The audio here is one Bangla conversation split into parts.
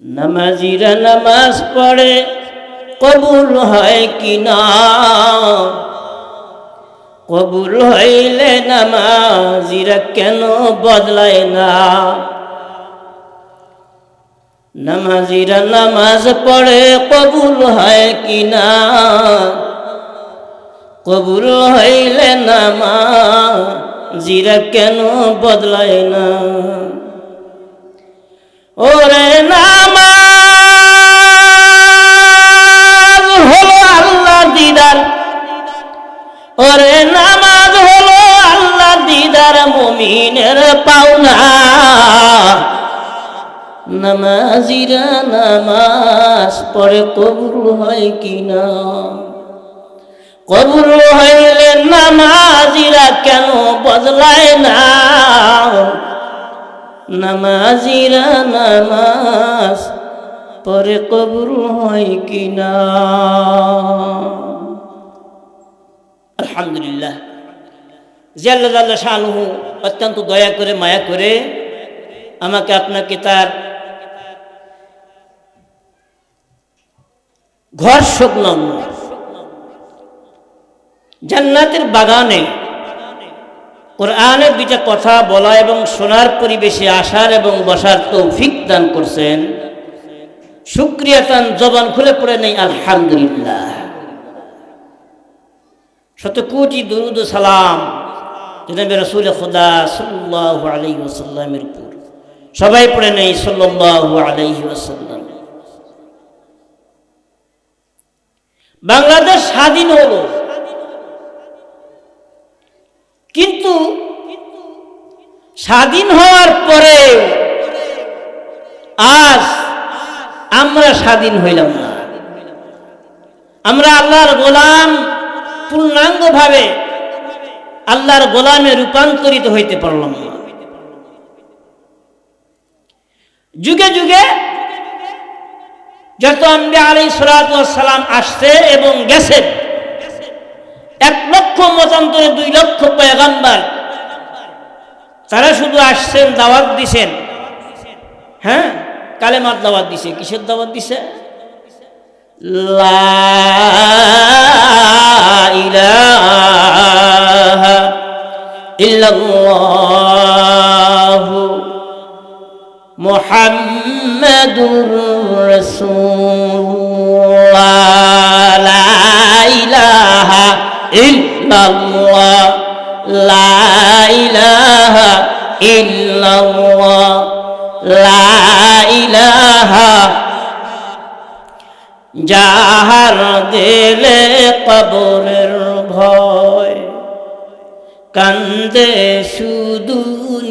নামাজিরা নামাজ পড়ে, কবুল হয় কি না? কবুল হইলে নামাজিরা কেন বদলায় না? নামাজিরা নামাজ পড়ে, কবুল হয় কি না? কবুল হইলে নামাজিরা কেন বদলায় না? ওরে নামাজ ওরে নামাজ হলো আল্লাহ দিদার মুমিনের পাওনা। নামাজিরা নামাজ পরে কবুল হয় কিনা? কবুল হইলে নামাজিরা কেন বদলায় না? নামাজিরা নামাজ পরে কবুল হয় কিনা? আলহামদুলিল্লাহ। জিয়াল্লাহ শাহনুহু অত্যন্ত দয়া করে, মায়া করে আমাকে আপনাকে তার ঘর শুকনাম জান্নাতের বাগানে কোরআনের দুইটা কথা বলা এবং শোনার পরিবেশে আসার এবং বসার তৌফিক দান করছেন। শুক্রিয়া তান জবান খুলে পড়ে নেই, আলহামদুলিল্লাহ। শত কোটি দুরুদ সালাম জনাবে রসুল খুদা সাল্লাহ আলহি ওসাল্লামের উপর। সবাই পড়ে নেই সাল্লাহ আলহি ওসাল্লাম বাংলাদেশ স্বাধীন হলো। কিন্তু স্বাধীন হওয়ার পরে আজ আমরা স্বাধীন হইলাম না। আমরা আল্লাহর গোলাম পূর্ণাঙ্গভাবে আল্লাহর গোলামে রূপান্তরিত হইতে পারলাম না। যুগে যুগে যত আম্বে আলী সালাম আসছে এবং গেছে, এক লক্ষ মতান্তরে দুই লক্ষ পয়গাম্বার তারা শুধু আসছেন, দাওয়াত দিছেন। হ্যাঁ? কালেমার দাওয়াত দিছে। কিসের দাওয়াত দিছে? লা ইল্লাল্লাহু মুহাম্মাদুর রাসূলুল্লাহ লা ইলাহা ইল্লাল্লাহ লা ইলাহা ইল্লাল্লাহ লা ইলাহা। যাহার দিলে কবরের কান্দে শুধু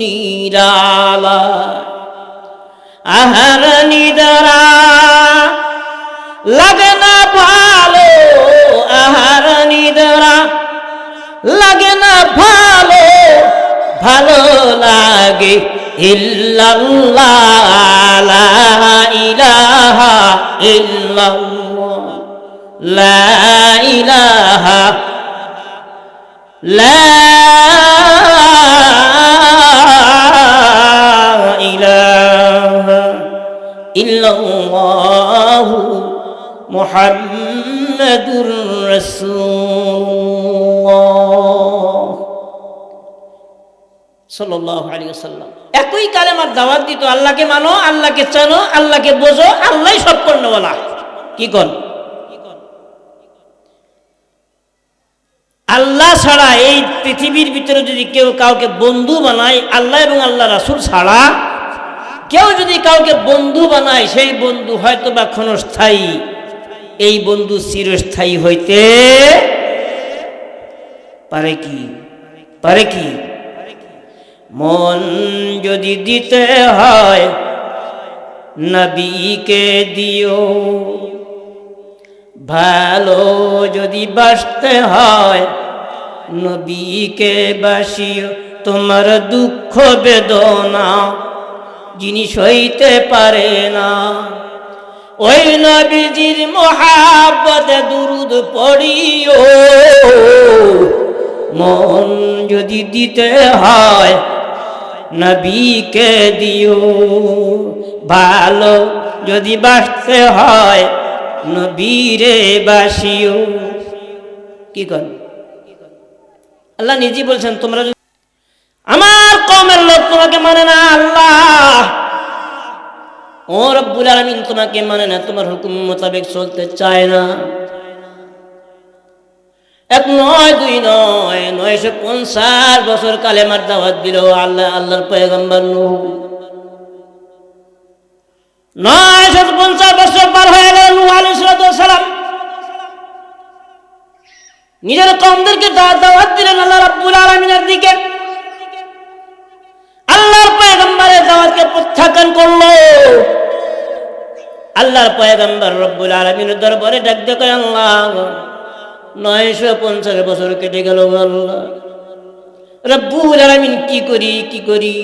নিরালা। আহার নিদরা, লাগে না ভালো। আহার নিদরা, লাগে না ভালো। ভালো লাগে ইল্লাল্লাহ, লা ইলাহা ইল্লাল্লাহ, লা ইলাহা, লা মুহাম্মাদুর রাসূলুল্লাহ। সাল্লাল্লাহু আলাইহি ওয়াসাল্লাম। একই কালেমার দাওয়াত দিত, আল্লাহকে মানো, আল্লাহকে চানো, আল্লাহকে বোঝো, আল্লাহই সব বলা কি কর আল্লাহ ছাড়া এই পৃথিবীর ভিতরে যদি কেউ কাউকে বন্ধু বানায়, আল্লাহ এবং আল্লাহ রাসুল ছাড়া, কেউ যদি কাউকে বন্ধু বানায়, সেই বন্ধু হয়তো বা ক্ষণস্থায়ী। এই বন্ধু চিরস্থায়ী হইতে পারে কি? পারে কি? মন যদি দিতে হয়, নবীকে দিও। ভালো যদি বাসতে হয়, নবীকে বাসিও। তোমার দুঃখ বেদনা জিনিস হইতে পারে না। ওই নবীজির মহাব্বতে দুরুদ পড়িও। মন যদি দিতে হয় নবীকে দিও। ভালো যদি বাঁচতে হয় নবীরে বাসিও। কি কর আল্লাহ নিজে বলছেন, তোমরা আমার কমের লোক তোমাকে মানে না। ও রব্বুল আলামিন, তোমাকে মানে না, তোমার হুকুম মোতাবেক চলতে চায় না। এক নয়, দুই নয়, নয়শো পঞ্চাশ বছর কালেমার দাওয়াত দিল আল্লাহ, আল্লাহর পয়গম্বর নূহ। নয়শো পঞ্চাশ বছর পার হয়ে গেল নূহ আলাইহিস সালাম। নিজের কমদেরকে দাওয়াত দিলেন আল্লাহ রাব্বুল আলামিনের দিকে। আল্লাহর পয়গম্বরের দাওয়াতকে প্রত্যাখ্যান করল। আল্লাহর পয়গম্বর রব্বুল আলামিনের দরবারে ডাক দেখে আল্লাহ, নয়শো পঞ্চাশ বছর কেটে গেল আল্লাহ। রব্বুল আলামিন কি করি কি করি?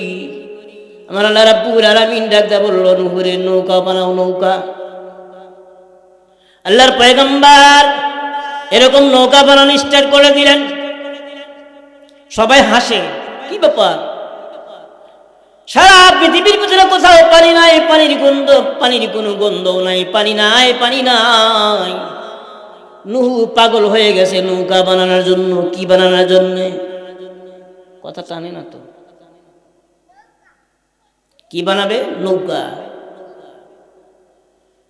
আমার আল্লাহ রব্বুল আলামিন ডাক দা বলল নুহুরে নৌকা, বানাও নৌকা। আল্লাহর পয়গম্বর এরকম নৌকা বানানো স্টার্ট করে দিলেন। সবাই হাসে, কি ব্যাপার? সারা পৃথিবীর ভিতরে কোথাও পানি নাই, পানির গন্ধ, পানির কোনো গন্ধ নাই, পানি নাই পানি নাই। নুহু পাগল হয়ে গেছে নৌকা বানানোর জন্য, কি বানানোর জন্য? কথা টানে না তো। কি বানাবে? নৌকা।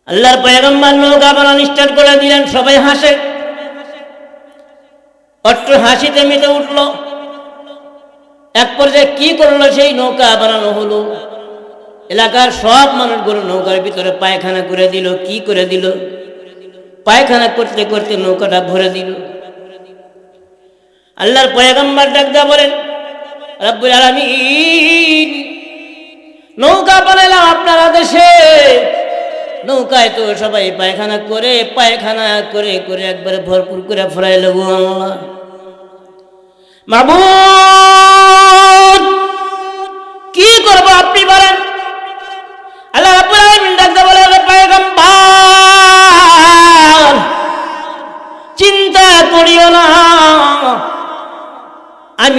আল্লাহর পয়গম্বর নৌকা বানানো স্টার্ট করে দিলেন, সবাই হাসে। অট্ট হাসিতে মেতে উঠল। এক পর্যায়ে কি করল সেই নৌকা বানানো হলো। এলাকার সব মানুষগুলো নৌকার ভিতরে পায়খানা করে দিল, কি করে দিল? পায়খানা করতে করতে নৌকাটা ভরে দিল। আল্লাহর পয়গম্বর ডাকদা বলেন, রব্বুল আলামিন, নৌকা বানাইলাম আপনার আদেশে নৌকায় তো সবাই পায়খানা করে পায়খানা করে করে একবারে ভরপুর করে ফরাইল আল্লাহ। মাবুদ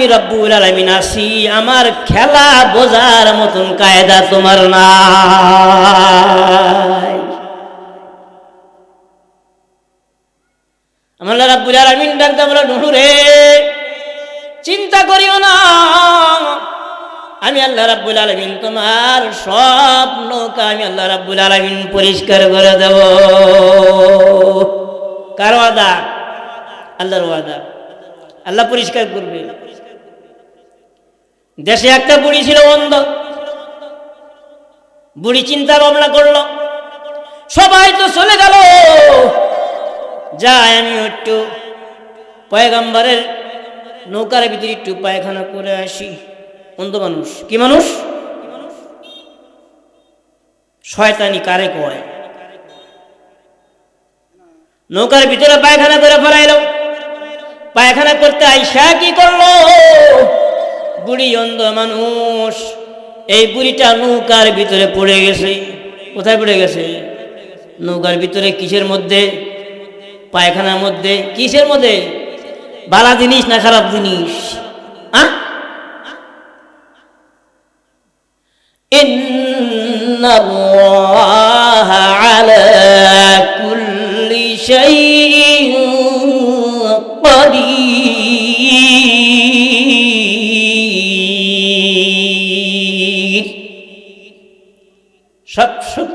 আমি রব্বুল আলামিন আছি। আমার খেলা বোঝার মতন কায়দা তোমার না আমার রাব্বুল আলামিন ডাকতে বলে চিন্তা করিও না। আমি আল্লাহ রাব্বুল আলামিন, তোমার সব নৌকা আমি আল্লাহ রাব্বুল আলামিন পরিষ্কার করে দেব। কার ওয়াদা? আল্লাহর ওয়াদা। আল্লাহ পরিষ্কার করবে। দেশে একটা বুড়ি ছিল অন্ধ। বুড়ি চিন্তা ভাবনা করল, সবাই তো চলে গেল। যাই, আমি একটু পয়গাম্বারের নৌকার ভিতরে একটু পায়খানা করে আসি। অন্ধ মানুষ। কি মানুষ? শয়তানি কারে কয়? নৌকার ভিতরে পায়খানা করে ফেলাইল। পায়খানা করতে আইসা কি করল? বুড়ি অন্ধ মানুষ। এই বুড়িটা নৌকার ভিতরে পড়ে গেছে। কোথায় পড়ে গেছে? নৌকার ভিতরে কিসের মধ্যে? পায়খানার মধ্যে। কিসের মধ্যে? বালা জিনিস না খারাপ জিনিস? আ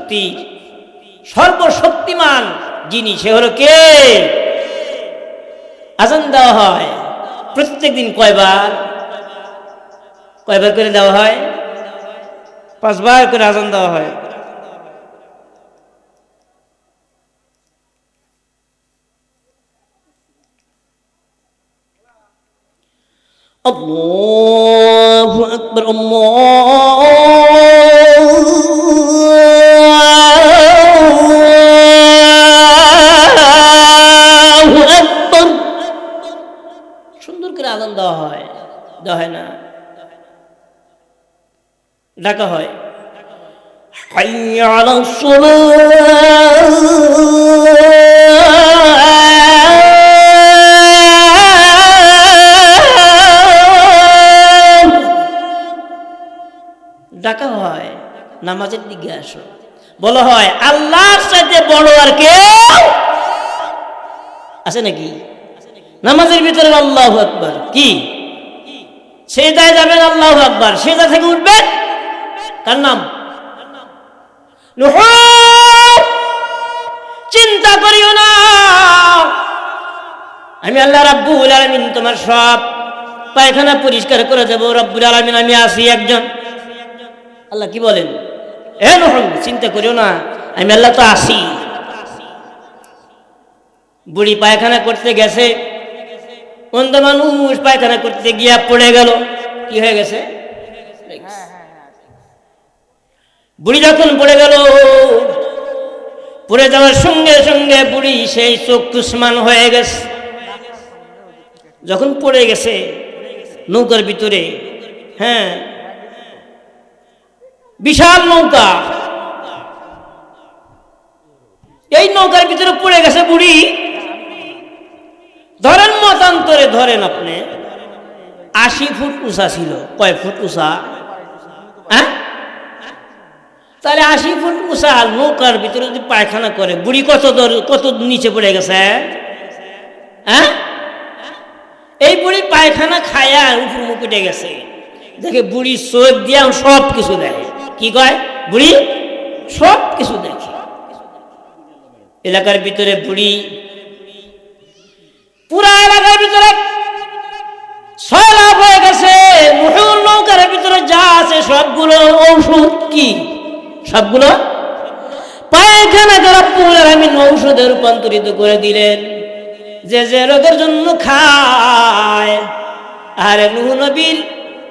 শক্তি সর্বশক্তিমান যিনি সে হলো কে আজান দেওয়া হয় প্রত্যেক দিন কয়বার কয়বার করে দেওয়া হয় পাঁচবার করে আজান দেওয়া হয় الله أكبر الله ডাকা হয়। ডাকা হয়, নামাজের দিকে আসো। বলা হয়, আল্লাহর সাথে বড় আর কেউ আছে নাকি? নামাজের ভিতরে আল্লাহ আকবার। কি? সেদায় যাবেন আল্লাহ আকবার যা থেকে উঠবেন কার নাম? চিন্তা করিও না। আমি আল্লাহ রাব্বুল আলামিন তোমার সব পায়খানা পরিষ্কার করে দেবো, রব্বুল আলামিন, আমি আসি একজন। আল্লাহ কি বলেন? এ নহন চিন্তা করিও না, আমি আল্লাহ তো আসি বুড়ি পায়খানা করতে গেছে, অন্ধ মানুষ পায়খানা করতে গিয়া পড়ে গেল। কি হয়ে গেছে? বুড়ি যখন পড়ে গেল, পড়ে যাওয়ার সঙ্গে সঙ্গে বুড়ি সেই চোখ তুষ্মান হয়ে গেছে। যখন পড়ে গেছে, নৌকার ভিতরে হ্যাঁ বিশাল নৌকা। এই নৌকার ভিতরে পড়ে গেছে বুড়ি। ধরেন মতান্তরে ধরেন আপনি, আশি ফুট উঁচা ছিল, কয় ফুট উঁচা? হ্যাঁ? তাহলে আশি ফুট উঁচা নৌকার ভিতরে যদি পায়খানা করে, বুড়ি কত দর, কত নিচে পড়ে গেছে? হ্যাঁ? এই বুড়ি পায়খানা খায়া উপর উঠে গেছে। দেখে বুড়ি চোখ দিয়া সব কিছু দেখে। কি কয়? বুড়ি সব কিছু দেখে। এলাকার ভিতরে বুড়ি, পুরা এলাকার ভিতরে সয়লাভ হয়ে গেছে। নৌকার ভিতরে যা আছে সবগুলো ঔষধ কি? সবগুলো? পায়খানা রব্বুল আলামিন ঔষধে রূপান্তরিত করে দিলেন। যে যে রোগের জন্য খায়। আর নুহ নবীর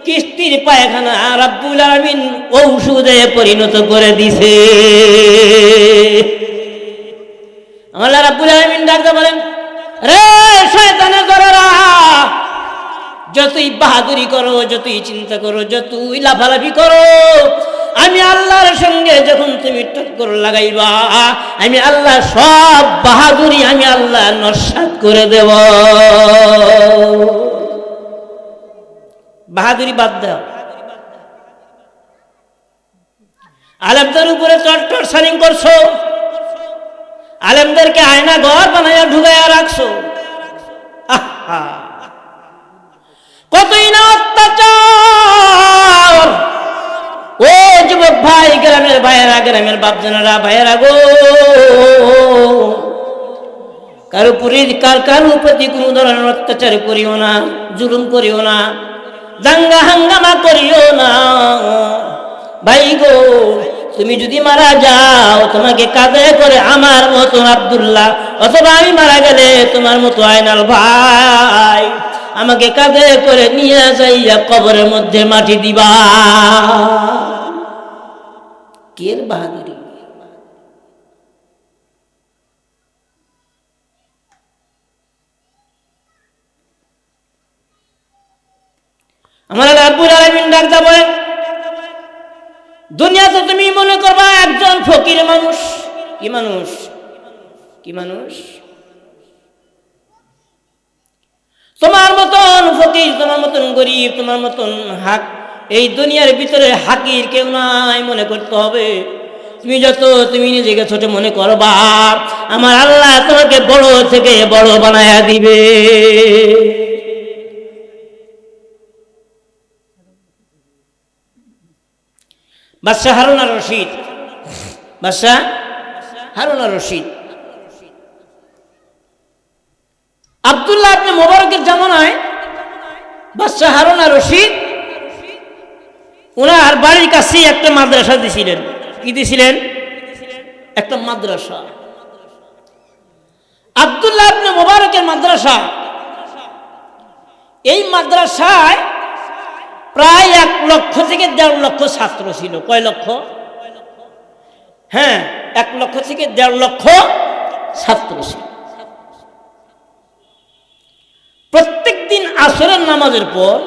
কিস্তির পায়খানা রাব্বুল আলামিন ঔষধে পরিণত করে দিছে। আল্লাহ রাব্বুল আলামিন ডাকতে বলেন, রে শয়তানের দরেরা যতই বাহাদুরি করো, যতই চিন্তা করো, যতই লাফালাফি করো, আমি আল্লাহর সঙ্গে যখন তুমি টক্কর লাগাইবা, আমি আল্লাহ সব বাহাদুরি আমি আল্লাহ নস্বাত করে দেব। বাহাদুরি বাদ দাও। আলেমদের উপরে চট্টর সারিং করছ, আলেমদেরকে আয়না ঘর বানাইয়া ঢুকাইয়া রাখছো। আহা! কতই না অত্যাচার? ও যুবক ভাই, গ্রামের ভাইয়েরা, গ্রামের বাপজনেরা, ভাইয়েরা গো। কারও পুরী কার কারও প্রতি কোনো ধরনের অত্যাচার করিও না, জুলুম করিও না, দাঙ্গা হাঙ্গামা করিও না। ভাই গো, তুমি যদি মারা যাও, তোমাকে কাঁদে করে আমার মতো আবদুল্লাহ, অথবা আমি মারা গেলে তোমার মতো আয়নাল ভাই। আমাকে কাঁধে করে নিয়ে যাইয়া কবরের মধ্যে মাটি দিবা। কের বাহাদুরি? আমার আব্বুল আলমিন ডাক্তার বলেন দুনিয়াতে তুমি মনে করবা একজন ফকির মানুষ। কি মানুষ? কি মানুষ? তোমার মতন ফকির, তোমার মতন গরিব, তোমার মতন হাক, এই দুনিয়ার ভিতরে হাকির কেউ নাই মনে করতে হবে। তুমি যত, তুমি নিজেকে ছোট মনে করবা, আমার আল্লাহ তোমাকে বড় থেকে বড় বানায়া দিবে। বাদশাহ হারুনা রশিদ, বাদশাহ হারুনা রশিদ। আবদুল্লাহ আপনি মোবারকের জামানায় বাদশাহ হারুনা রশিদ ওনার বাড়ির কাছেই একটা মাদ্রাসা দিছিলেন। কি দিছিলেন? একটা মাদ্রাসা। আবদুল্লাহ আপনি মোবারকের মাদ্রাসা। এই মাদ্রাসায় প্রায় এক লক্ষ থেকে দেড় লক্ষ ছাত্র ছিল। কয় লক্ষ? হ্যাঁ এক লক্ষ থেকে দেড় লক্ষ ছাত্র ছিল প্রত্যেক দিন আসরের নামাজের পর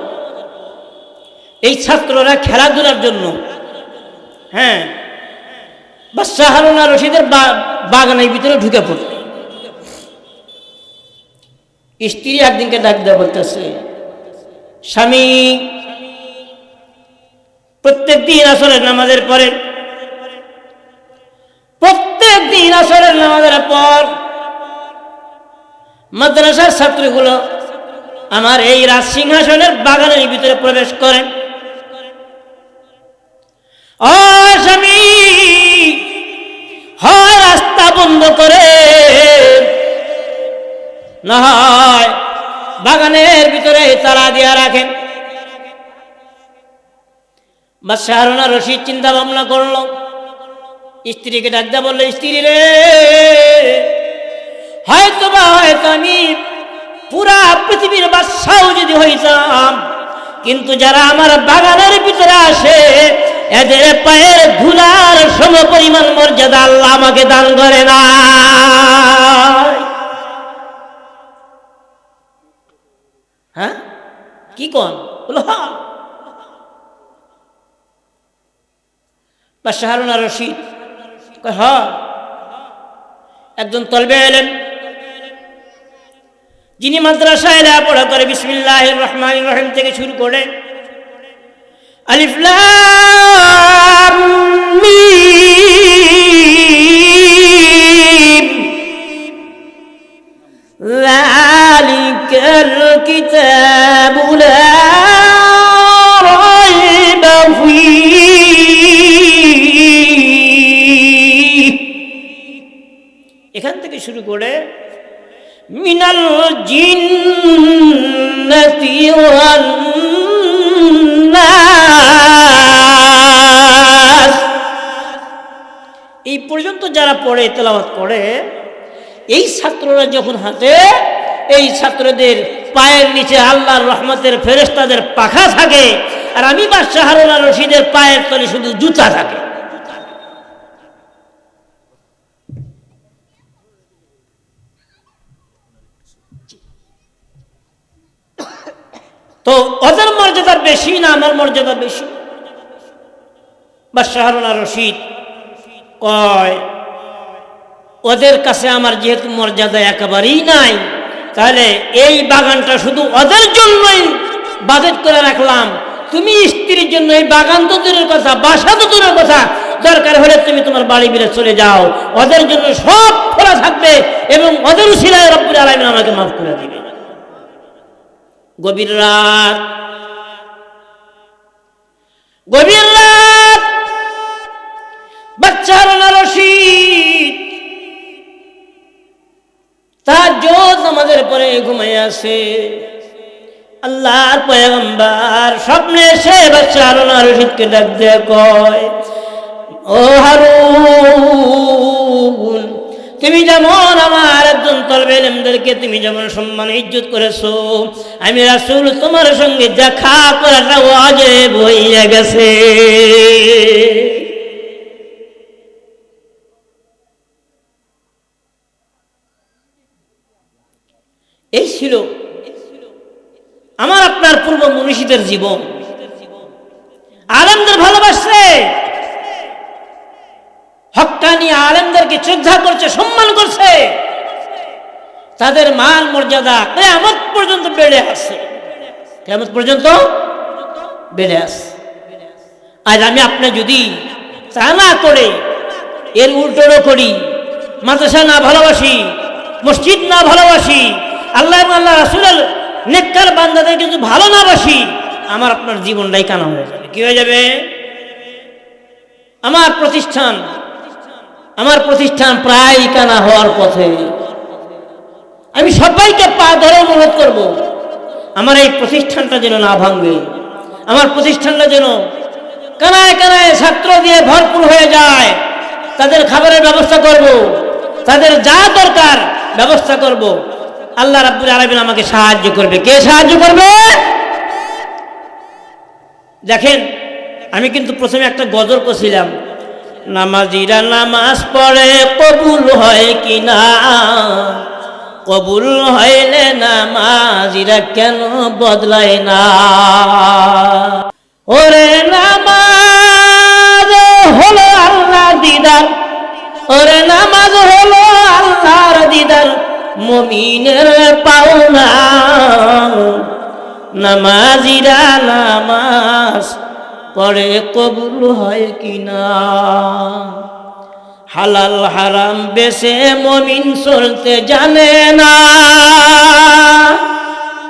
এই ছাত্ররা খেলাধুলার জন্য হ্যাঁ বা হারুনা রশিদের বাগানের ভিতরে ঢুকে পড়ত স্ত্রী একদিনকে ডাক দেওয়া বলতেছে, স্বামী প্রত্যেক দিন আসরের নামাজের পরে প্রত্যেক দিন আসরের নামাজের পর, মাদ্রাসার ছাত্রগুলো আমার এই রাজ সিংহাসনের বাগানের ভিতরে প্রবেশ করেন। রাস্তা বন্ধ করে। না হয় বাগানের ভিতরে তালা দিয়া রাখেন। হারুনা রশিদ চিন্তা ভাবনা করল। স্ত্রীকে ডাকতে বলল, স্ত্রী রে হয়তো বা হয়তো আমি পুরা পৃথিবীর বাদশাও যদি হইতাম, কিন্তু যারা আমার বাগানের ভিতরে আসে, এদের পায়ের ধুলার সম পরিমাণ মর্যাদা আল্লাহ আমাকে দান করে না। হ্যাঁ? কি কন? বলো হ্যাঁ বা রশিদ। হ। একজন তলবে এলেন যিনি মাদ্রাসায় লেখাপড়া করে বিসমিল্লাহ রহমান রহিম থেকে শুরু করে আলিফ ওয়ান নাস এই পর্যন্ত যারা পড়ে, তেলাওয়াত করে, এই ছাত্ররা যখন হাতে, এই ছাত্রদের পায়ের নিচে আল্লাহর রহমতের ফেরেস্তাদের পাখা থাকে, আর আমি বা রশিদের পায়ের তলে শুধু জুতা থাকে। তো ওদের মর্যাদার বেশি না আমার মর্যাদা বেশি? বা রশিদ কয়, ওদের কাছে আমার যেহেতু মর্যাদা একেবারেই নাই, তাহলে এই বাগানটা শুধু ওদের জন্যই বাজেট করে রাখলাম। তুমি স্ত্রীর জন্য এই বাগান তো দূরের কথা, বাসা তো দূরের কথা। দরকার হলে তুমি তোমার বাড়ি বিলে চলে যাও। ওদের জন্য সব খোলা থাকবে এবং ওদের শিলায় রব্বুল আলমিন আমাকে মাফ করে দিবে। গভীর রাত। গভীর রাত। বাচ্চার রশিদ তার জোত আমাদের পরে ঘুমাই আছে আল্লাহর পয়গম্বার স্বপ্নে সে বাচ্চা হারুন আর রশিদকে ডাক দিয়ে কয়, ও হারুন, তুমি যেমন আমার তুমি যেমন সম্মান, ইজ্জত করেছ, আমি রাসূল তোমার সঙ্গে দেখা করাটা বইয়া গেছে। এই ছিল আমার আপনার পূর্ব মনীষীদের জীবন। আলেমদের ভালোবাসছে। হকানি আলেমদেরকে শ্রদ্ধা করছে, সম্মান করছে। তাদের মান মর্যাদা কেয়ামত পর্যন্ত বেড়ে আসছে কেয়ামত পর্যন্ত বেড়ে আসছে আজ আমি আপনি যদি তা না করে এর উল্টোরও করি, মাদ্রাসা না ভালোবাসি, মসজিদ না ভালোবাসি, আল্লাহ আল্লাহ রাসুলের নেককার বান্দাদের কিন্তু ভালো না বাসি, আমার আপনার জীবনটাই কানা হয়ে যাবে। কি হয়ে যাবে? আমার প্রতিষ্ঠান আমার প্রতিষ্ঠান প্রায় কানা হওয়ার পথে আমি সবাইকে পা ধরে অনুরোধ করব, আমার এই প্রতিষ্ঠানটা যেন না ভাঙবে আমার প্রতিষ্ঠানটা যেন কানায় কানায় ছাত্র দিয়ে ভরপুর হয়ে যায়। তাদের খাবারের ব্যবস্থা করব, তাদের যা দরকার ব্যবস্থা করব। আল্লাহ রাব্বুল আলামিন আমাকে সাহায্য করবে। কে সাহায্য করবে? দেখেন, আমি কিন্তু প্রথমে একটা গজল করছিলাম। নামাজিরা নামাজ পড়ে কবুল হয় কি না কবুল হইলে নামাজিরা কেন বদলায় না? ওরে নামাজ হলো আল্লাহ দিদার, ওরে নামাজ হলো আল্লাহর দিদার, মমিনের পাওনা। নামাজিরা নামাজ পরে কবুল হয় কিনা? হালাল হারাম বেশে মমিন চলতে জানে না।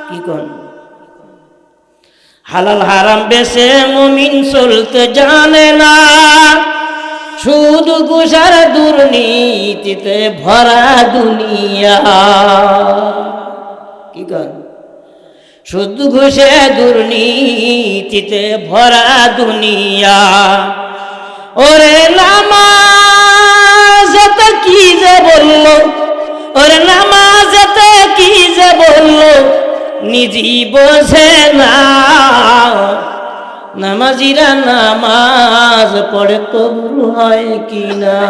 কি কোন? হালাল হারাম বেশে মমিন চলতে জানে না। শুধু গুসার দুর্নীতিতে ভরা দুনিয়া। কি কন? শুধু ঘুষে দুর্নীতিতে ভরা দুনিয়া। ওরে যে বলল, ওর নামাজতে কি যে বলল? নিজি বোঝে না। নামাজিরা নামাজ পড়ে কবুল হয় কি না